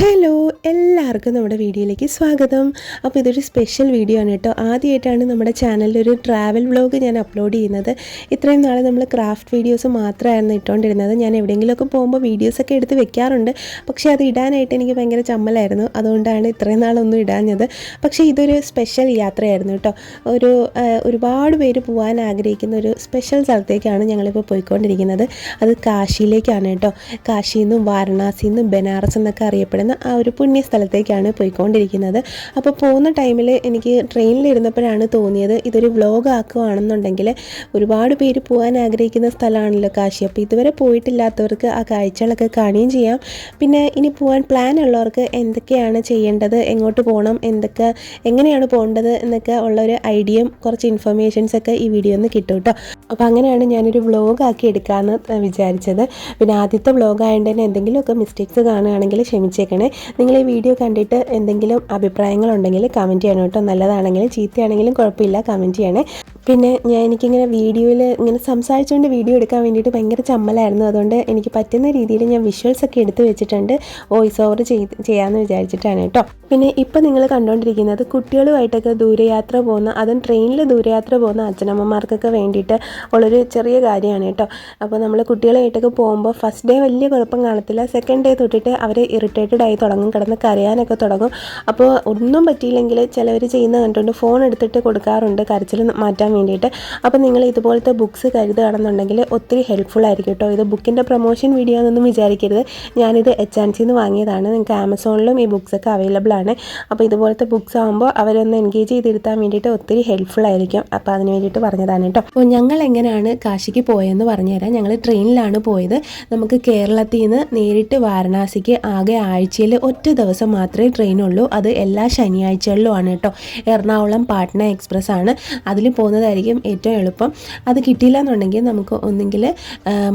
Hello എല്ലാവർക്കും നമ്മുടെ വീഡിയോയിലേക്ക് സ്വാഗതം. അപ്പോൾ ഇതൊരു സ്പെഷ്യൽ വീഡിയോ ആണ് കേട്ടോ. ആദ്യമായിട്ടാണ് നമ്മുടെ ചാനലിൽ ഒരു ട്രാവൽ വ്ലോഗ് ഞാൻ അപ്ലോഡ് ചെയ്യുന്നത്. ഇത്രയും നാൾ നമ്മൾ ക്രാഫ്റ്റ് വീഡിയോസ് മാത്രമായിരുന്നു ഇട്ടുകൊണ്ടിരുന്നത് ഞാൻ എവിടെയെങ്കിലുമൊക്കെ പോകുമ്പോൾ വീഡിയോസൊക്കെ എടുത്ത് വെക്കാറുണ്ട്. പക്ഷേ അത് ഇടാനായിട്ട് എനിക്ക് ഭയങ്കര ചമ്മലായിരുന്നു. അതുകൊണ്ടാണ് ഇത്രയും നാളൊന്നും ഇടാഞ്ഞത്. പക്ഷേ ഇതൊരു സ്പെഷ്യൽ യാത്രയായിരുന്നു കേട്ടോ. ഒരു ഒരുപാട് പേര് പോകാൻ ആഗ്രഹിക്കുന്ന ഒരു സ്പെഷ്യൽ സ്ഥലത്തേക്കാണ് ഞങ്ങളിപ്പോൾ പോയിക്കൊണ്ടിരിക്കുന്നത്. അത് കാശിയിലേക്കാണ് കേട്ടോ. കാശിയിൽ നിന്നും വാരണാസിയിൽ നിന്നും ബനാറസ് എന്നൊക്കെ അറിയപ്പെടുന്ന ആ ഒരു പുണ്യ സ്ഥലത്തേക്കാണ് പോയിക്കൊണ്ടിരിക്കുന്നത്. അപ്പോൾ പോകുന്ന ടൈമിൽ എനിക്ക് ട്രെയിനിലിരുന്നപ്പോഴാണ് തോന്നിയത് ഇതൊരു വ്ലോഗ് ആക്കുകയാണെന്നുണ്ടെങ്കിൽ ഒരുപാട് പേര് പോകാൻ ആഗ്രഹിക്കുന്ന സ്ഥലമാണല്ലോ കാശി. അപ്പോൾ ഇതുവരെ പോയിട്ടില്ലാത്തവർക്ക് ആ കാഴ്ചകളൊക്കെ കാണുകയും ചെയ്യാം. പിന്നെ ഇനി പോകാൻ പ്ലാൻ ഉള്ളവർക്ക് എന്തൊക്കെയാണ് ചെയ്യേണ്ടത്? എങ്ങോട്ട് പോകണം എന്തൊക്കെ എങ്ങനെയാണ് പോകേണ്ടത്? എന്നൊക്കെ ഉള്ള ഒരു ഐഡിയയും കുറച്ച് ഇൻഫർമേഷൻസ് ഒക്കെ ഈ വീഡിയോ നിന്ന് കിട്ടും കേട്ടോ. അപ്പോൾ അങ്ങനെയാണ് ഞാനൊരു വ്ലോഗ് ആക്കി എടുക്കാമെന്ന് വിചാരിച്ചത്. പിന്നെ ആദ്യത്തെ വ്ലോഗ് ആയതുകൊണ്ട് തന്നെ എന്തെങ്കിലുമൊക്കെ മിസ്റ്റേക്സ് കാണുകയാണെങ്കിൽ ക്ഷമിച്ചേക്കണേ. നിങ്ങൾ ഈ വീഡിയോ കണ്ടിട്ട് എന്തെങ്കിലും അഭിപ്രായങ്ങളുണ്ടെങ്കിൽ കമന്റ് ചെയ്യണം കേട്ടോ. നല്ലതാണെങ്കിലും ചീത്തയാണെങ്കിലും കുഴപ്പമില്ല കമന്റ് ചെയ്യണേ. പിന്നെ ഞാൻ എനിക്കിങ്ങനെ വീഡിയോയിൽ ഇങ്ങനെ സംസാരിച്ചുകൊണ്ട് വീഡിയോ എടുക്കാൻ വേണ്ടിയിട്ട് ഭയങ്കര ചമ്മലായിരുന്നു. അതുകൊണ്ട് എനിക്ക് പറ്റുന്ന രീതിയിൽ ഞാൻ വിഷ്വൽസ് ഒക്കെ എടുത്തു വെച്ചിട്ടുണ്ട്. വോയിസ് ഓവർ ചെയ്ത് ചെയ്യാമെന്ന് വിചാരിച്ചിട്ടാണ് കേട്ടോ. പിന്നെ ഇപ്പം നിങ്ങൾ കണ്ടുകൊണ്ടിരിക്കുന്നത് കുട്ടികളുമായിട്ടൊക്കെ ദൂരയാത്ര പോകുന്ന അതും ട്രെയിനിൽ ദൂരയാത്ര പോകുന്ന അച്ഛനമ്മമാർക്കൊക്കെ വേണ്ടിയിട്ട് ഉള്ളൊരു ചെറിയ കാര്യമാണ് കേട്ടോ. അപ്പോൾ നമ്മൾ കുട്ടികളായിട്ടൊക്കെ പോകുമ്പോൾ ഫസ്റ്റ് ഡേ വലിയ കുഴപ്പം കാണത്തില്ല. സെക്കൻഡ് ഡേ തൊട്ടിട്ട് അവർ ഇറിറ്റേറ്റഡ് ആയി തുടങ്ങും കിടന്ന് കരയാനൊക്കെ തുടങ്ങും. അപ്പോൾ ഒന്നും പറ്റിയില്ലെങ്കിൽ ചിലവർ ചെയ്യുന്ന കണ്ടുകൊണ്ട് ഫോൺ എടുത്തിട്ട് കൊടുക്കാറുണ്ട്. കരച്ചിൽ മാറ്റാൻ വേണ്ടിയിട്ട്. അപ്പോൾ നിങ്ങൾ ഇതുപോലത്തെ ബുക്ക്സ് കരുതുകയാണെന്നുണ്ടെങ്കിൽ ഒത്തിരി ഹെൽപ്ഫുൾ ആയിരിക്കും കേട്ടോ. ഇത് ബുക്കിന്റെ പ്രൊമോഷൻ വീഡിയോ എന്നൊന്നും വിചാരിക്കരുത്. ഞാനിത് എച്ച് ആൻഡ് സിന്ന് വാങ്ങിയതാണ്. നിങ്ങൾക്ക് ആമസോണിലും ഈ ബുക്സ് ഒക്കെ അവൈലബിൾ ആണ്. അപ്പോൾ ഇതുപോലത്തെ ബുക്ക്സ് ആകുമ്പോൾ അവരൊന്ന് എൻഗേജ് ചെയ്തിരുത്താൻ വേണ്ടിയിട്ട് ഒത്തിരി ഹെൽപ്ഫുൾ ആയിരിക്കും. അപ്പോൾ അതിന് വേണ്ടിയിട്ട് പറഞ്ഞതാണ് കേട്ടോ. അപ്പോൾ ഞങ്ങൾ എങ്ങനെയാണ് കാശിക്ക് പോയതെന്ന് പറഞ്ഞുതരാം ഞങ്ങൾ ട്രെയിനിലാണ് പോയത്. നമുക്ക് കേരളത്തിൽ നിന്ന് നേരിട്ട് വാരണാസിക്ക് ആകെ ആഴ്ചയിൽ ഒറ്റ ദിവസം മാത്രമേ ട്രെയിനുള്ളൂ അത് എല്ലാ ശനിയാഴ്ചകളിലും ആണ് കേട്ടോ. എറണാകുളം പാട്ന എക്സ്പ്രസ് ആണ് അതിൽ പോകുന്നതായിരിക്കും ഏറ്റവും എളുപ്പം. അത് കിട്ടിയില്ല എന്നുണ്ടെങ്കിൽ നമുക്ക് ഒന്നെങ്കിൽ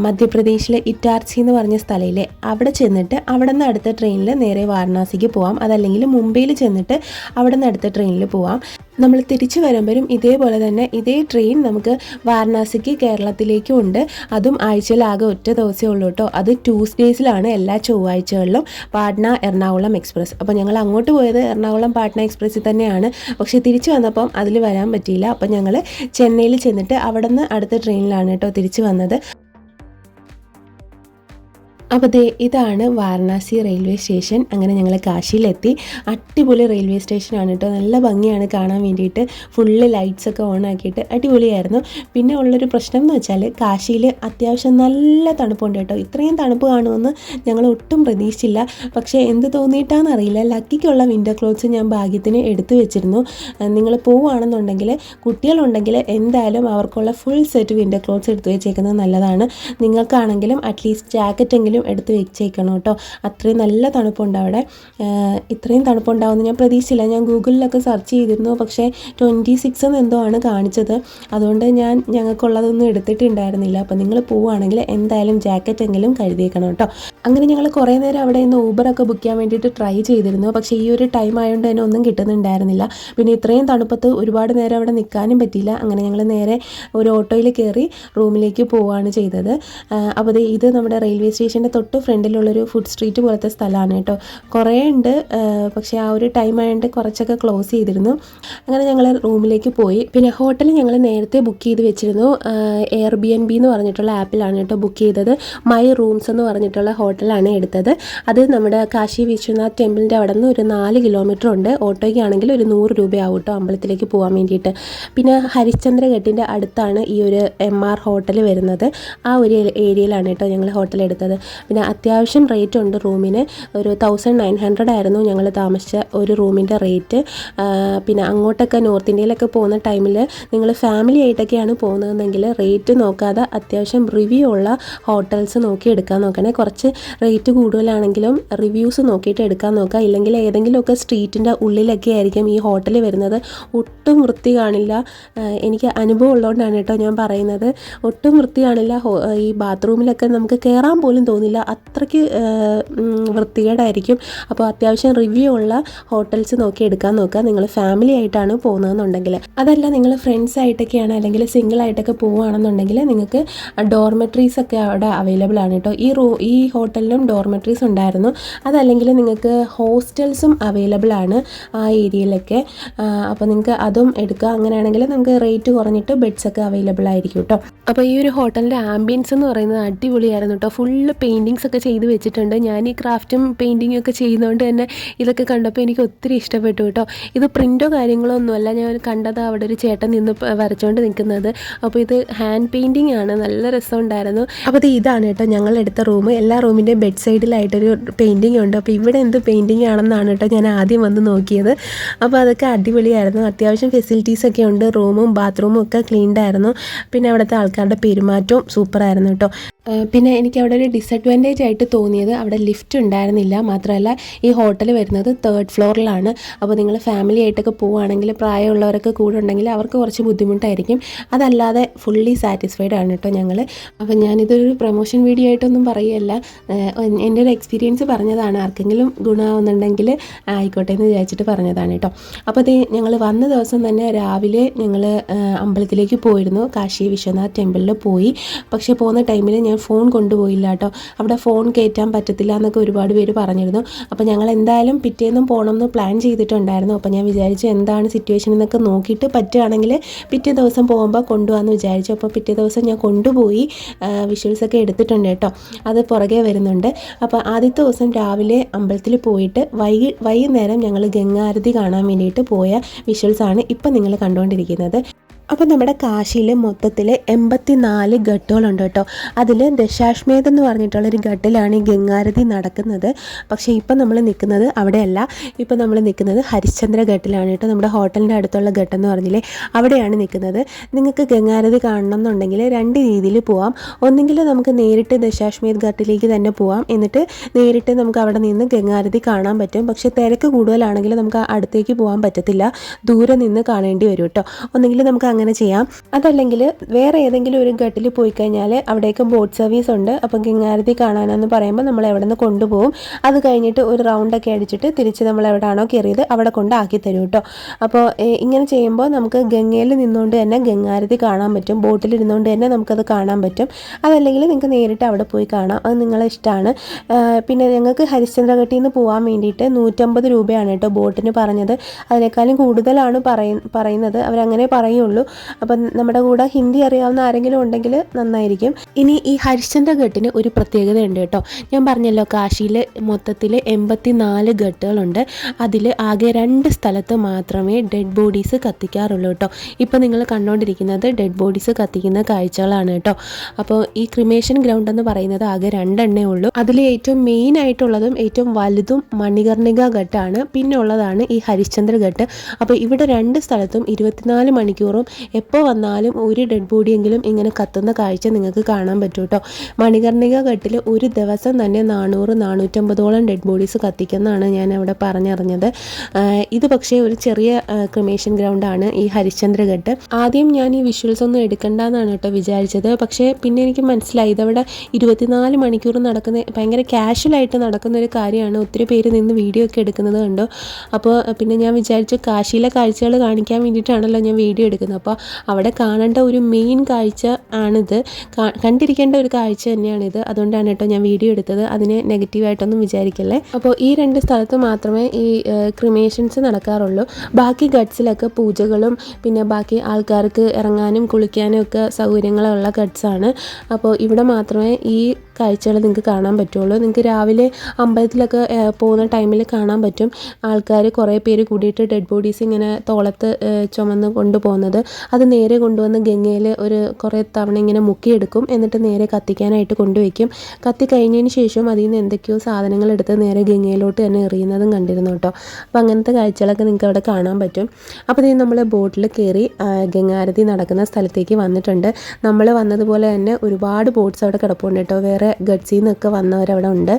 മധ്യപ്രദേശിലെ ഇറ്റാർച്ചി എന്ന് പറഞ്ഞ സ്ഥലയിലെ അവിടെ ചെന്നിട്ട് അവിടെ നിന്ന് അടുത്ത ട്രെയിനിൽ നേരെ വാരണാസിക്ക് പോവാം. അതല്ലെങ്കിൽ മുംബൈയിൽ ചെന്നിട്ട് അവിടെ നിന്ന് അടുത്ത ട്രെയിനിൽ പോവാം. നമ്മൾ തിരിച്ചു വരുമ്പോഴും ഇതേപോലെ തന്നെ ഇതേ ട്രെയിൻ നമുക്ക് വാരണാസിക്ക് കേരളത്തിലേക്കും ഉണ്ട്. അതും ആഴ്ചയിലാകെ ഒറ്റ ദിവസമേ ഉള്ളൂ കേട്ടോ. അത് ട്യൂസ്ഡേയ്സിലാണ് എല്ലാ ചൊവ്വാഴ്ചകളിലും പാട്ന എറണാകുളം എക്സ്പ്രസ് അപ്പോൾ ഞങ്ങൾ അങ്ങോട്ട് പോയത് എറണാകുളം പാട്ന എക്സ്പ്രസ്സിൽ തന്നെയാണ്. പക്ഷേ തിരിച്ചു വന്നപ്പം അതിൽ വരാൻ പറ്റിയില്ല. അപ്പം ഞങ്ങൾ ചെന്നൈയിൽ ചെന്നിട്ട് അവിടെ നിന്ന് അടുത്ത ട്രെയിനിലാണ് കേട്ടോ തിരിച്ചു വന്നത്. അപ്പോൾ ദേ ഇതാണ് വാരണാസി റെയിൽവേ സ്റ്റേഷൻ. അങ്ങനെ ഞങ്ങൾ കാശിയിലെത്തി. അടിപൊളി റെയിൽവേ സ്റ്റേഷനാണ് കേട്ടോ. നല്ല ഭംഗിയാണ് കാണാൻ വേണ്ടിയിട്ട്. ഫുള്ള് ലൈറ്റ്സൊക്കെ ഓൺ ആക്കിയിട്ട് അടിപൊളിയായിരുന്നു. പിന്നെ ഉള്ളൊരു പ്രശ്നം എന്ന് വെച്ചാൽ കാശിയിൽ അത്യാവശ്യം നല്ല തണുപ്പുണ്ട് കേട്ടോ. ഇത്രയും തണുപ്പ് കാണുമെന്ന് ഞങ്ങൾ ഒട്ടും പ്രതീക്ഷിച്ചില്ല. പക്ഷേ എന്ത് തോന്നിയിട്ടാണെന്ന് അറിയില്ല. ലക്കിക്കുള്ള വിന്റർ ക്ലോത്ത്സ് ഞാൻ ഭാഗ്യത്തിന് എടുത്തു വെച്ചിരുന്നു. നിങ്ങൾ പോവുകയാണെന്നുണ്ടെങ്കിൽ കുട്ടികളുണ്ടെങ്കിൽ എന്തായാലും അവർക്കുള്ള ഫുൾ സെറ്റ് വിന്റർ ക്ലോത്ത്സ് എടുത്തു വെച്ചേക്കുന്നത് നല്ലതാണ്. നിങ്ങൾക്കാണെങ്കിലും അറ്റ്ലീസ്റ്റ് ജാക്കറ്റെങ്കിലും എടുത്ത് വെച്ചേക്കണം കേട്ടോ. അത്രയും നല്ല തണുപ്പുണ്ട് അവിടെ. ഇത്രയും തണുപ്പുണ്ടാവുമെന്ന് ഞാൻ പ്രതീക്ഷിച്ചില്ല. ഞാൻ ഗൂഗിളിലൊക്കെ സെർച്ച് ചെയ്തിരുന്നു. പക്ഷേ ട്വന്റി സിക്സ് എന്ന് എന്തോ ആണ് കാണിച്ചത്. അതുകൊണ്ട് ഞാൻ ഞങ്ങൾക്കുള്ളതൊന്നും എടുത്തിട്ടുണ്ടായിരുന്നില്ല. അപ്പോൾ നിങ്ങൾ പോവുകയാണെങ്കിൽ എന്തായാലും ജാക്കറ്റ് എങ്കിലും കരുതിയേക്കണം കേട്ടോ. അങ്ങനെ ഞങ്ങൾ കുറേ നേരം അവിടെ നിന്ന് ഊബറൊക്കെ ബുക്ക് ചെയ്യാൻ വേണ്ടിയിട്ട് ട്രൈ ചെയ്തിരുന്നു. പക്ഷേ ഈ ഒരു ടൈം ആയതുകൊണ്ട് തന്നെ ഒന്നും കിട്ടുന്നുണ്ടായിരുന്നില്ല. പിന്നെ ഇത്രയും തണുപ്പത്ത് ഒരുപാട് നേരം അവിടെ നിൽക്കാനും പറ്റിയില്ല. അങ്ങനെ ഞങ്ങൾ നേരെ ഒരു ഓട്ടോയിൽ കയറി റൂമിലേക്ക് പോവുകയാണ് ചെയ്തത്. അപ്പോൾ ഇത് നമ്മുടെ റെയിൽവേ സ്റ്റേഷന്റെ തൊട്ട് ഫ്രണ്ടിലുള്ളൊരു ഫുഡ് സ്ട്രീറ്റ് പോലത്തെ സ്ഥലമാണ് കേട്ടോ. കുറേ ഉണ്ട് പക്ഷേ ആ ഒരു ടൈം ആയതുകൊണ്ട് കുറച്ചൊക്കെ ക്ലോസ് ചെയ്തിരുന്നു. അങ്ങനെ ഞങ്ങൾ റൂമിലേക്ക് പോയി. പിന്നെ ഹോട്ടൽ ഞങ്ങൾ നേരത്തെ ബുക്ക് ചെയ്ത് വെച്ചിരുന്നു. എയർ ബി എൻ ബി എന്ന് പറഞ്ഞിട്ടുള്ള ആപ്പിലാണ് കേട്ടോ ബുക്ക് ചെയ്തത്. മൈ റൂംസ് എന്ന് പറഞ്ഞിട്ടുള്ള ഹോട്ടലാണ് എടുത്തത്. അത് നമ്മുടെ കാശി വിശ്വനാഥ് ടെമ്പിളിന്റെ അവിടെ നിന്ന് ഒരു നാല് കിലോമീറ്റർ ഉണ്ട്. ഓട്ടോയ്ക്കാണെങ്കിൽ ഒരു നൂറ് രൂപയാവും കേട്ടോ അമ്പലത്തിലേക്ക് പോകാൻ വേണ്ടിയിട്ട്. പിന്നെ ഹരിശ്ചന്ദ്രഘട്ടിന്റെ അടുത്താണ് ഈ ഒരു എം ആർ ഹോട്ടൽ വരുന്നത്. ആ ഒരു ഏരിയയിലാണ് കേട്ടോ ഞങ്ങൾ ഹോട്ടൽ എടുത്തത്. പിന്നെ അത്യാവശ്യം റേറ്റ് ഉണ്ട് റൂമിന് ഒരു തൗസൻഡ് നയൻ ഹൺഡ്രഡ് ആയിരുന്നു ഞങ്ങൾ താമസിച്ച ഒരു റൂമിന്റെ റേറ്റ് പിന്നെ അങ്ങോട്ടൊക്കെ നോർത്ത് ഇന്ത്യയിലൊക്കെ പോകുന്ന ടൈമിൽ നിങ്ങൾ ഫാമിലി ആയിട്ടൊക്കെയാണ് പോകുന്നതെങ്കിൽ റേറ്റ് നോക്കാതെ അത്യാവശ്യം റിവ്യൂ ഉള്ള ഹോട്ടൽസ് നോക്കി എടുക്കാൻ നോക്കണേ. കുറച്ച് റേറ്റ് കൂടുതലാണെങ്കിലും റിവ്യൂസ് നോക്കിയിട്ട് എടുക്കാൻ നോക്കുക. ഇല്ലെങ്കിൽ ഏതെങ്കിലുമൊക്കെ സ്ട്രീറ്റിന്റെ ഉള്ളിലൊക്കെ ആയിരിക്കും ഈ ഹോട്ടൽ വരുന്നത്. ഒട്ടും വൃത്തി കാണില്ല. എനിക്ക് അനുഭവം ഉള്ളതുകൊണ്ടാണ് കേട്ടോ ഞാൻ പറയുന്നത്. ഒട്ടും വൃത്തി കാണില്ല. ഈ ബാത്റൂമിലൊക്കെ നമുക്ക് കയറാൻ പോലും തോന്നില്ല. തോന്നില്ല അത്രയ്ക്ക് വൃത്തികേടായിരിക്കും. അപ്പോൾ അത്യാവശ്യം റിവ്യൂ ഉള്ള ഹോട്ടൽസ് നോക്കി എടുക്കാൻ നോക്കുക. നിങ്ങൾ ഫാമിലി ആയിട്ടാണ് പോകുന്നതെന്നുണ്ടെങ്കിൽ. അതല്ല നിങ്ങൾ ഫ്രണ്ട്സ് ആയിട്ടൊക്കെയാണ് അല്ലെങ്കിൽ സിംഗിൾ ആയിട്ടൊക്കെ പോവുകയാണെന്നുണ്ടെങ്കിൽ നിങ്ങൾക്ക് ഡോർമെട്രീസ് ഒക്കെ അവിടെ അവൈലബിൾ ആണ് കേട്ടോ. ഈ റൂ ഈ ഹോട്ടലിലും ഡോർമെട്രീസ് ഉണ്ടായിരുന്നു. അതല്ലെങ്കിൽ നിങ്ങൾക്ക് ഹോസ്റ്റൽസും അവൈലബിൾ ആണ് ആ ഏരിയയിലൊക്കെ. അപ്പോൾ നിങ്ങൾക്ക് അതും എടുക്കുക. അങ്ങനെയാണെങ്കിൽ നമുക്ക് റേറ്റ് കുറഞ്ഞിട്ട് ബെഡ്സ് ഒക്കെ അവൈലബിൾ ആയിരിക്കും കേട്ടോ. അപ്പോൾ ഈ ഒരു ഹോട്ടലിന്റെ ആംബിയൻസ് എന്ന് പറയുന്നത് അടിപൊളിയായിരുന്നു കേട്ടോ. ഫുള്ള് പെയിന്റിങ്സ് ഒക്കെ ചെയ്ത് വെച്ചിട്ടുണ്ട്. ഞാൻ ഈ ക്രാഫ്റ്റും പെയിന്റിങ്ങും ഒക്കെ ചെയ്യുന്നതുകൊണ്ട് തന്നെ ഇതൊക്കെ കണ്ടപ്പോൾ എനിക്ക് ഒത്തിരി ഇഷ്ടപ്പെട്ടു കേട്ടോ. ഇത് പ്രിന്റോ കാര്യങ്ങളോ ഒന്നുമല്ല. ഞാൻ കണ്ടത് അവിടെ ഒരു ചേട്ടൻ നിന്ന് വരച്ചുകൊണ്ട് നിൽക്കുന്നത് അപ്പോൾ ഇത് ഹാൻഡ് പെയിന്റിംഗ് ആണ്. നല്ല രസമുണ്ടായിരുന്നു. അപ്പോൾ ഇത് ഇതാണ് കേട്ടോ ഞങ്ങൾ എടുത്ത റൂം എല്ലാ റൂമിന്റെയും ബെഡ് സൈഡിലായിട്ടൊരു പെയിന്റിംഗ് ഉണ്ട്. അപ്പോൾ ഇവിടെ എന്ത് പെയിന്റിംഗ് ആണെന്നാണ് കേട്ടോ ഞാൻ ആദ്യം വന്ന് നോക്കിയത്. അപ്പോൾ അതൊക്കെ അടിപൊളിയായിരുന്നു. അത്യാവശ്യം ഫെസിലിറ്റീസ് ഒക്കെ ഉണ്ട്. റൂമും ബാത്റൂമും ഒക്കെ ക്ലീൻഡായിരുന്നു പിന്നെ അവിടുത്തെ ആൾക്കാരുടെ പെരുമാറ്റവും സൂപ്പറായിരുന്നു കേട്ടോ. പിന്നെ എനിക്ക് അവിടെ ഒരു ഡിസഡ്വാന്റേജ് ആയിട്ട് തോന്നിയത് അവിടെ ലിഫ്റ്റ് ഉണ്ടായിരുന്നില്ല. മാത്രമല്ല ഈ ഹോട്ടൽ വരുന്നത് തേർഡ് ഫ്ലോറിലാണ് അപ്പോൾ നിങ്ങൾ ഫാമിലി ആയിട്ടൊക്കെ പോവുകയാണെങ്കിൽ പ്രായമുള്ളവരൊക്കെ കൂടെ ഉണ്ടെങ്കിൽ അവർക്ക് കുറച്ച് ബുദ്ധിമുട്ടായിരിക്കും. അതല്ലാതെ ഫുള്ളി സാറ്റിസ്ഫൈഡ് ആണ് കേട്ടോ ഞങ്ങൾ അപ്പോൾ ഞാനിതൊരു പ്രൊമോഷൻ വീഡിയോ ആയിട്ടൊന്നും പറയുകയല്ല എന്റെ ഒരു എക്സ്പീരിയൻസ് പറഞ്ഞതാണ്. ആർക്കെങ്കിലും ഗുണമാവുന്നുണ്ടെങ്കിൽ ആയിക്കോട്ടെ എന്ന് വിചാരിച്ചിട്ട് പറഞ്ഞതാണ് കേട്ടോ. അപ്പോൾ അത് ഞങ്ങൾ വന്ന ദിവസം തന്നെ രാവിലെ ഞങ്ങൾ അമ്പലത്തിലേക്ക് പോയിരുന്നു. കാശി വിശ്വനാഥ് ടെമ്പിളിൽ പോയി. പക്ഷേ പോകുന്ന ടൈമിൽ ഞാൻ ഫോൺ കൊണ്ടുപോയില്ല കേട്ടോ. അവിടെ ഫോൺ കയറ്റാൻ പറ്റത്തില്ല എന്നൊക്കെ ഒരുപാട് പേര് പറഞ്ഞിരുന്നു. അപ്പോൾ ഞങ്ങൾ എന്തായാലും പിറ്റേന്നും പോകണം എന്ന് പ്ലാൻ ചെയ്തിട്ടുണ്ടായിരുന്നു. അപ്പോൾ ഞാൻ വിചാരിച്ചു എന്താണ് സിറ്റുവേഷൻ എന്നൊക്കെ നോക്കിയിട്ട് പറ്റുകയാണെങ്കിൽ പിറ്റേ ദിവസം പോകുമ്പോൾ കൊണ്ടുപോകാമെന്ന് വിചാരിച്ചു. അപ്പോൾ പിറ്റേ ദിവസം ഞാൻ കൊണ്ടുപോയി വിഷ്വൽസൊക്കെ എടുത്തിട്ടുണ്ട് കേട്ടോ. അത് പുറകെ വരുന്നുണ്ട്. അപ്പോൾ ആദ്യത്തെ ദിവസം രാവിലെ അമ്പലത്തിൽ പോയിട്ട് വൈകി വൈകുന്നേരം ഞങ്ങൾ ഗംഗാരതി കാണാൻ വേണ്ടിയിട്ട് പോയ വിഷ്വൽസാണ് ഇപ്പം നിങ്ങൾ കണ്ടുകൊണ്ടിരിക്കുന്നത്. അപ്പോൾ നമ്മുടെ കാശിയിൽ മൊത്തത്തിൽ എൺപത്തി നാല് ഘട്ടുകളുണ്ട് കേട്ടോ. അതിൽ ദശാശ്മേധം എന്ന് പറഞ്ഞിട്ടുള്ളൊരു ഘട്ടിലാണ് ഈ ഗംഗാരതി നടക്കുന്നത്. പക്ഷേ ഇപ്പം നമ്മൾ നിൽക്കുന്നത് അവിടെയല്ല. ഇപ്പം നമ്മൾ നിൽക്കുന്നത് ഹരിശ്ചന്ദ്ര ഘട്ടിലാണ് കേട്ടോ. നമ്മുടെ ഹോട്ടലിന്റെ അടുത്തുള്ള ഘട്ടം എന്ന് പറഞ്ഞില്ലേ അവിടെയാണ് നിൽക്കുന്നത്. നിങ്ങൾക്ക് ഗംഗാരതി കാണണം എന്നുണ്ടെങ്കിൽ രണ്ട് രീതിയിൽ പോവാം. ഒന്നെങ്കിൽ നമുക്ക് നേരിട്ട് ദശാശ്മേധ ഘട്ടിലേക്ക് തന്നെ പോവാം. എന്നിട്ട് നേരിട്ട് നമുക്ക് അവിടെ നിന്ന് ഗംഗാരതി കാണാൻ പറ്റും. പക്ഷേ തിരക്ക് കൂടുതലാണെങ്കിൽ നമുക്ക് അടുത്തേക്ക് പോകാൻ പറ്റത്തില്ല. ദൂരെ നിന്ന് കാണേണ്ടി വരും കേട്ടോ. ഒന്നെങ്കിൽ നമുക്ക് അങ്ങനെ ചെയ്യാം. അതല്ലെങ്കിൽ വേറെ ഏതെങ്കിലും ഒരു ഘട്ടിൽ പോയി കഴിഞ്ഞാൽ അവിടേക്ക് ബോട്ട് സർവീസ് ഉണ്ട്. അപ്പം കിങ്ങാരതി കാണാനെന്ന് പറയുമ്പോൾ നമ്മൾ എവിടെ നിന്ന് കൊണ്ടുപോകും. അത് കഴിഞ്ഞിട്ട് ഒരു റൗണ്ടൊക്കെ അടിച്ചിട്ട് തിരിച്ച് നമ്മൾ എവിടെയാണോ കയറിയത് അവിടെ കൊണ്ടാക്കി തരും കേട്ടോ. അപ്പോൾ ഇങ്ങനെ ചെയ്യുമ്പോൾ നമുക്ക് ഗംഗയിൽ നിന്നുകൊണ്ട് തന്നെ ഗംഗാരതി കാണാൻ പറ്റും. ബോട്ടിൽ ഇരുന്നുകൊണ്ട് തന്നെ നമുക്കത് കാണാൻ പറ്റും. അതല്ലെങ്കിൽ നിങ്ങൾക്ക് നേരിട്ട് അവിടെ പോയി കാണാം. അത് നിങ്ങളെ ഇഷ്ടമാണ്. പിന്നെ ഞങ്ങൾക്ക് ഹരിശ്ചന്ദ്രഘട്ടിൽ നിന്ന് പോകാൻ വേണ്ടിയിട്ട് നൂറ്റമ്പത് രൂപയാണ് കേട്ടോ ബോട്ടിന് പറഞ്ഞത്. അതിനേക്കാളും കൂടുതലാണ് പറയ പറയുന്നത്. അവരങ്ങനെ പറയുള്ളൂ. അപ്പം നമ്മുടെ കൂടെ ഹിന്ദി അറിയാവുന്ന ആരെങ്കിലും ഉണ്ടെങ്കിൽ നന്നായിരിക്കും. ഇനി ഈ ഹരിശ്ചന്ദ്ര ഘട്ടിന് ഒരു പ്രത്യേകത ഉണ്ട് കേട്ടോ. ഞാൻ പറഞ്ഞല്ലോ കാശിയിൽ മൊത്തത്തിൽ എൺപത്തി നാല് ഘട്ടുകളുണ്ട്. അതിൽ ആകെ രണ്ട് സ്ഥലത്ത് മാത്രമേ ഡെഡ് ബോഡീസ് കത്തിക്കാറുള്ളൂ കേട്ടോ. ഇപ്പോൾ നിങ്ങൾ കണ്ടുകൊണ്ടിരിക്കുന്നത് ഡെഡ് ബോഡീസ് കത്തിക്കുന്ന കാഴ്ചകളാണ് കേട്ടോ. അപ്പോൾ ഈ ക്രിമേഷൻ ഗ്രൗണ്ട് എന്ന് പറയുന്നത് ആകെ രണ്ടെണ്ണേ ഉള്ളൂ. അതിൽ ഏറ്റവും മെയിൻ ആയിട്ടുള്ളതും ഏറ്റവും വലുതും മണികർണിക ഘട്ടാണ്. പിന്നെ ഉള്ളതാണ് ഈ ഹരിശ്ചന്ദ്ര ഘട്ട്. അപ്പോൾ ഇവിടെ രണ്ട് സ്ഥലത്തും ഇരുപത്തിനാല് മണിക്കൂറും എപ്പോൾ വന്നാലും ഒരു ഡെഡ് ബോഡിയെങ്കിലും ഇങ്ങനെ കത്തുന്ന കാഴ്ച നിങ്ങൾക്ക് കാണാൻ പറ്റും കേട്ടോ മണികർണിക ഘട്ടിൽ ഒരു ദിവസം തന്നെ നാനൂറ് നാനൂറ്റമ്പതോളം ഡെഡ് ബോഡീസ് കത്തിക്കുന്നതാണ് ഞാൻ അവിടെ പറഞ്ഞറിഞ്ഞത് ഇത് പക്ഷേ ഒരു ചെറിയ ക്രിമേഷൻ ഗ്രൗണ്ടാണ് ഈ ഹരിശ്ചന്ദ്ര ഘട്ട് ആദ്യം ഞാൻ ഈ വിഷ്വൽസ് ഒന്നും എടുക്കണ്ടെന്നാണ് കേട്ടോ വിചാരിച്ചത്. പക്ഷേ പിന്നെ എനിക്ക് മനസ്സിലായി. ഇതവിടെ ഇരുപത്തിനാല് മണിക്കൂർ നടക്കുന്ന ഭയങ്കര കാഷ്വലായിട്ട് നടക്കുന്ന ഒരു കാര്യമാണ്. ഒത്തിരി പേര് നിന്ന് വീഡിയോ ഒക്കെ എടുക്കുന്നത് കണ്ടു. അപ്പോൾ പിന്നെ ഞാൻ വിചാരിച്ചു കാശിയിലെ കാഴ്ചകൾ കാണിക്കാൻ വേണ്ടിയിട്ടാണല്ലോ ഞാൻ വീഡിയോ എടുക്കുന്നത്. അപ്പോൾ അവിടെ കാണേണ്ട ഒരു മെയിൻ കാഴ്ച ആണിത്. കണ്ടിരിക്കേണ്ട ഒരു കാഴ്ച തന്നെയാണിത്. അതുകൊണ്ടാണ് കേട്ടോ ഞാൻ വീഡിയോ എടുത്തത്. അതിനെ നെഗറ്റീവായിട്ടൊന്നും വിചാരിക്കല്ലേ? അപ്പോൾ ഈ രണ്ട് സ്ഥലത്ത് മാത്രമേ ഈ ക്രിമേഷൻസ് നടക്കാറുള്ളൂ. ബാക്കി ഗഡ്സിലൊക്കെ പൂജകളും പിന്നെ ബാക്കി ആൾക്കാർക്ക് ഇറങ്ങാനും കുളിക്കാനും ഒക്കെ സൗകര്യങ്ങളുള്ള ഗഡ്സാണ് അപ്പോൾ ഇവിടെ മാത്രമേ ഈ കാഴ്ചകൾ നിങ്ങൾക്ക് കാണാൻ പറ്റുള്ളൂ. നിങ്ങൾക്ക് രാവിലെ അമ്പലത്തിലൊക്കെ പോകുന്ന ടൈമിൽ കാണാൻ പറ്റും. ആൾക്കാർ കുറേ പേര് കൂടിയിട്ട് ഡെഡ് ബോഡീസ് ഇങ്ങനെ തോളത്ത് ചുമന്ന് കൊണ്ടുപോകുന്നത്. അത് നേരെ കൊണ്ടുവന്ന് ഗംഗയിൽ ഒരു കുറേ തവണ ഇങ്ങനെ മുക്കിയെടുക്കും. എന്നിട്ട് നേരെ കത്തിക്കാനായിട്ട് കൊണ്ടുവയ്ക്കും. കത്തി കഴിഞ്ഞതിന് ശേഷം അതിൽ നിന്ന് എന്തൊക്കെയോ സാധനങ്ങൾ എടുത്ത് നേരെ ഗംഗയിലോട്ട് തന്നെ എറിയുന്നതും കണ്ടിരുന്നു കേട്ടോ. അപ്പോൾ അങ്ങനത്തെ കാഴ്ചകളൊക്കെ നിങ്ങൾക്ക് അവിടെ കാണാൻ പറ്റും. അപ്പോൾ ഇത് നമ്മൾ ബോട്ടിൽ കയറി ഗംഗാരതി നടക്കുന്ന സ്ഥലത്തേക്ക് വന്നിട്ടുണ്ട്. നമ്മൾ വന്നതുപോലെ തന്നെ ഒരുപാട് ബോട്ട്സ് അവിടെ കിടപ്പുണ്ട് കേട്ടോ. വേറെ വേറെ ഗഡ്സിൽ നിന്നൊക്കെ വന്നവരവിടെ ഉണ്ട്.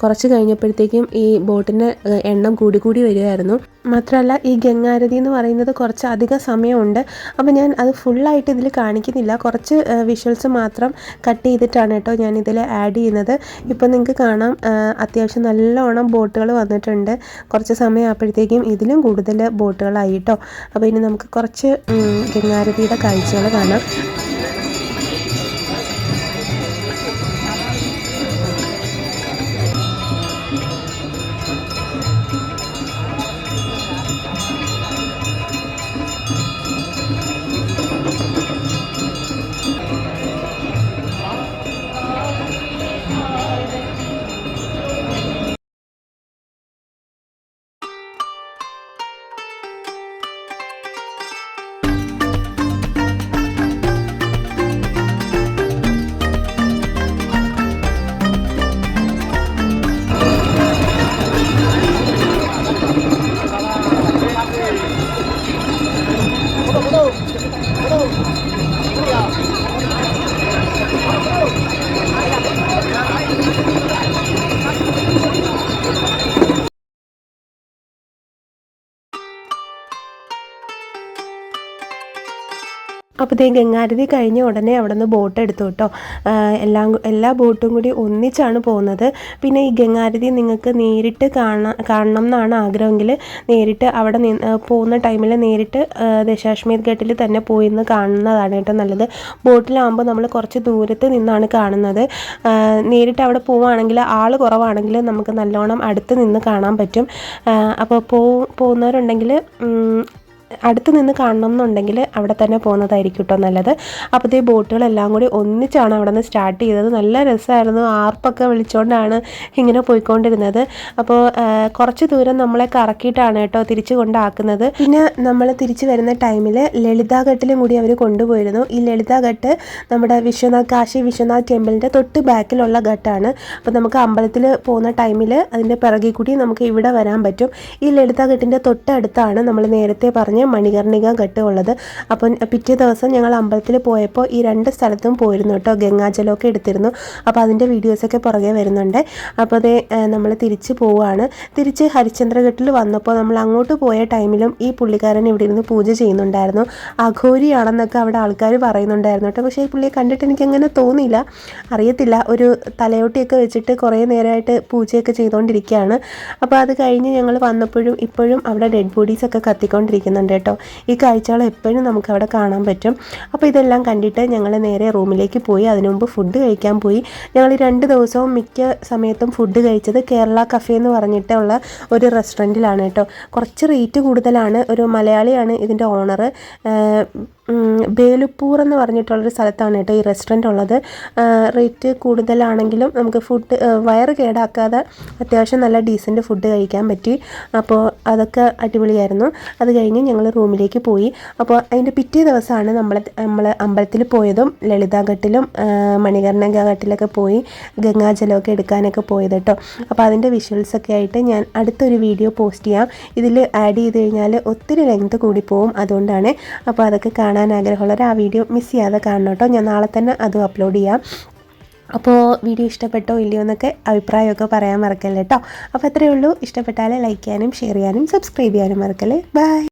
കുറച്ച് കഴിഞ്ഞപ്പോഴത്തേക്കും ഈ ബോട്ടിന്റെ എണ്ണം കൂടി കൂടി വരികയായിരുന്നു. മാത്രമല്ല ഈ ഗംഗാരതി എന്ന് പറയുന്നത് കുറച്ച് അധികം സമയമുണ്ട്. അപ്പോൾ ഞാൻ അത് ഫുള്ളായിട്ട് ഇതിൽ കാണിക്കുന്നില്ല. കുറച്ച് വിഷ്വൽസ് മാത്രം കട്ട് ചെയ്തിട്ടാണ് കേട്ടോ ഞാൻ ഇതിൽ ആഡ് ചെയ്യുന്നത്. ഇപ്പോൾ നിങ്ങൾക്ക് കാണാം അത്യാവശ്യം നല്ലോണം ബോട്ടുകൾ വന്നിട്ടുണ്ട്. കുറച്ച് സമയം ആയപ്പോഴത്തേക്കും ഇതിലും കൂടുതൽ ബോട്ടുകളായി കേട്ടോ. അപ്പോൾ ഇനി നമുക്ക് കുറച്ച് ഗംഗാരതിയുടെ കാഴ്ചകൾ കാണാം. അപ്പോൾ ഇതേ ഗംഗാരതി കഴിഞ്ഞ ഉടനെ അവിടെ നിന്ന് ബോട്ട് എടുത്തു കേട്ടോ. എല്ലാം എല്ലാ ബോട്ടും കൂടി ഒന്നിച്ചാണ് പോകുന്നത്. പിന്നെ ഈ ഗംഗാരതി നിങ്ങൾക്ക് നേരിട്ട് കാണാൻ കാണണം എന്നാണ് ആഗ്രഹമെങ്കിൽ നേരിട്ട് അവിടെ പോകുന്ന ടൈമിൽ നേരിട്ട് ദശാശ്മേധ് ഘട്ടിൽ തന്നെ പോയി നിന്ന് കാണുന്നതാണ് കേട്ടോ നല്ലത്. ബോട്ടിലാകുമ്പോൾ നമ്മൾ കുറച്ച് ദൂരത്ത് നിന്നാണ് കാണുന്നത്. നേരിട്ട് അവിടെ പോവുകയാണെങ്കിൽ ആൾ കുറവാണെങ്കിൽ നമുക്ക് നല്ലോണം അടുത്ത് നിന്ന് കാണാൻ പറ്റും. അപ്പോൾ പോകുന്നവരുണ്ടെങ്കിൽ അടുത്ത് നിന്ന് കാണണം എന്നുണ്ടെങ്കിൽ അവിടെ തന്നെ പോകുന്നതായിരിക്കും കേട്ടോ നല്ലത്. അപ്പോൾ ഈ ബോട്ടുകളെല്ലാം കൂടി ഒന്നിച്ചാണ് അവിടെ നിന്ന് സ്റ്റാർട്ട് ചെയ്തത്. നല്ല രസമായിരുന്നു. ആർപ്പൊക്കെ വിളിച്ചുകൊണ്ടാണ് ഇങ്ങനെ പോയിക്കൊണ്ടിരുന്നത്. അപ്പോൾ കുറച്ച് ദൂരം നമ്മളെ കറക്കിയിട്ടാണ് കേട്ടോ തിരിച്ചു കൊണ്ടാക്കുന്നത്. പിന്നെ നമ്മൾ തിരിച്ചു വരുന്ന ടൈമിൽ ലളിതാഘട്ടിലും കൂടി അവർ കൊണ്ടുപോയിരുന്നു. ഈ ലളിതാഘട്ട് നമ്മുടെ വിശ്വനാഥ് കാശി വിശ്വനാഥ് ടെമ്പിളിന്റെ തൊട്ട് ബാക്കിലുള്ള ഘട്ടാണ്. അപ്പോൾ നമുക്ക് അമ്പലത്തിൽ പോകുന്ന ടൈമിൽ അതിന്റെ പിറകിൽ കൂടി നമുക്ക് ഇവിടെ വരാൻ പറ്റും. ഈ ലളിതാഘട്ടിന്റെ തൊട്ടടുത്താണ് നമ്മൾ നേരത്തെ പറഞ്ഞ മണികർണിക ഘട്ട് ഉള്ളത് അപ്പം പിറ്റേ ദിവസം ഞങ്ങൾ അമ്പലത്തിൽ പോയപ്പോൾ ഈ രണ്ട് സ്ഥലത്തും പോയിരുന്നു കേട്ടോ. ഗംഗാജലമൊക്കെ എടുത്തിരുന്നു. അപ്പോൾ അതിന്റെ വീഡിയോസൊക്കെ പുറകെ വരുന്നുണ്ട്. അപ്പോൾ അതേ നമ്മൾ തിരിച്ച് പോവുകയാണ് തിരിച്ച് ഹരിചന്ദ്രഘട്ടിൽ വന്നപ്പോൾ നമ്മൾ അങ്ങോട്ട് പോയ ടൈമിലും ഈ പുള്ളിക്കാരൻ ഇവിടെ ഇരുന്ന് പൂജ ചെയ്യുന്നുണ്ടായിരുന്നു. അഘോരിയാണെന്നൊക്കെ അവിടെ ആൾക്കാർ പറയുന്നുണ്ടായിരുന്നു കേട്ടോ. പക്ഷേ ഈ പുള്ളിയെ കണ്ടിട്ട് എനിക്ക് അങ്ങനെ തോന്നിയില്ല. അറിയത്തില്ല. ഒരു തലയോട്ടിയൊക്കെ വെച്ചിട്ട് കുറേ നേരമായിട്ട് പൂജയൊക്കെ ചെയ്തുകൊണ്ടിരിക്കുകയാണ്. അപ്പോൾ അത് കഴിഞ്ഞ് ഞങ്ങൾ വന്നപ്പോഴും ഇപ്പോഴും അവിടെ ഡെഡ് ബോഡീസൊക്കെ കത്തിക്കൊണ്ടിരിക്കുന്നുണ്ട് കേട്ടോ. ഈ കാഴ്ചകൾ എപ്പോഴും നമുക്ക് അവിടെ കാണാൻ പറ്റും. അപ്പോൾ ഇതെല്ലാം കണ്ടിട്ട് ഞങ്ങൾ നേരെ റൂമിലേക്ക് പോയി. അതിനു മുമ്പ് ഫുഡ് കഴിക്കാൻ പോയി. ഞങ്ങൾ രണ്ട് ദിവസവും മിക്ക സമയത്തും ഫുഡ് കഴിച്ചത് കേരള കഫേ എന്ന് പറഞ്ഞിട്ടുള്ള ഒരു റെസ്റ്റോറന്റിലാണ് കേട്ടോ. കുറച്ച് റേറ്റ് കൂടുതലാണ്. ഒരു മലയാളിയാണ് ഇതിന്റെ ഓണർ ബേലുപ്പൂർ എന്ന് പറഞ്ഞിട്ടുള്ളൊരു സ്ഥലത്താണ് കേട്ടോ ഈ റെസ്റ്റോറന്റ് ഉള്ളത്. റേറ്റ് കൂടുതലാണെങ്കിലും നമുക്ക് ഫുഡ് വയറ് കേടാക്കാതെ അത്യാവശ്യം നല്ല ഡീസന്റ് ഫുഡ് കഴിക്കാൻ പറ്റി. അപ്പോൾ അതൊക്കെ അടിപൊളിയായിരുന്നു. അത് കഴിഞ്ഞ് ഞങ്ങൾ റൂമിലേക്ക് പോയി. അപ്പോൾ അതിന്റെ പിറ്റേ ദിവസമാണ് നമ്മൾ നമ്മൾ അമ്പലത്തിൽ പോയതും ലളിതാഘട്ടിലും മണികർണ ഘട്ടിലൊക്കെ പോയി ഗംഗാജലമൊക്കെ എടുക്കാനൊക്കെ പോയത് കേട്ടോ. അപ്പോൾ അതിന്റെ വിഷ്വൽസൊക്കെ ആയിട്ട് ഞാൻ അടുത്തൊരു വീഡിയോ പോസ്റ്റ് ചെയ്യാം. ഇതിൽ ആഡ് ചെയ്ത് കഴിഞ്ഞാൽ ഒത്തിരി ലെങ്ത് കൂടി പോവും അതുകൊണ്ടാണ്. അപ്പോൾ അതൊക്കെ കാണാൻ ആഗ്രഹമുള്ളവർ ആ വീഡിയോ മിസ് ചെയ്യാതെ കാണണം കേട്ടോ. ഞാൻ നാളെ തന്നെ അതും അപ്ലോഡ് ചെയ്യാം. അപ്പോൾ വീഡിയോ ഇഷ്ടപ്പെട്ടോ ഇല്ലയോ എന്നൊക്കെ അഭിപ്രായമൊക്കെ പറയാൻ മറക്കല്ലേ കേട്ടോ. അപ്പോൾ അത്രയേ ഉള്ളൂ. ഇഷ്ടപ്പെട്ടാൽ ലൈക്ക് ചെയ്യാനും ഷെയർ ചെയ്യാനും സബ്സ്ക്രൈബ് ചെയ്യാനും മറക്കല്ലേ. ബൈ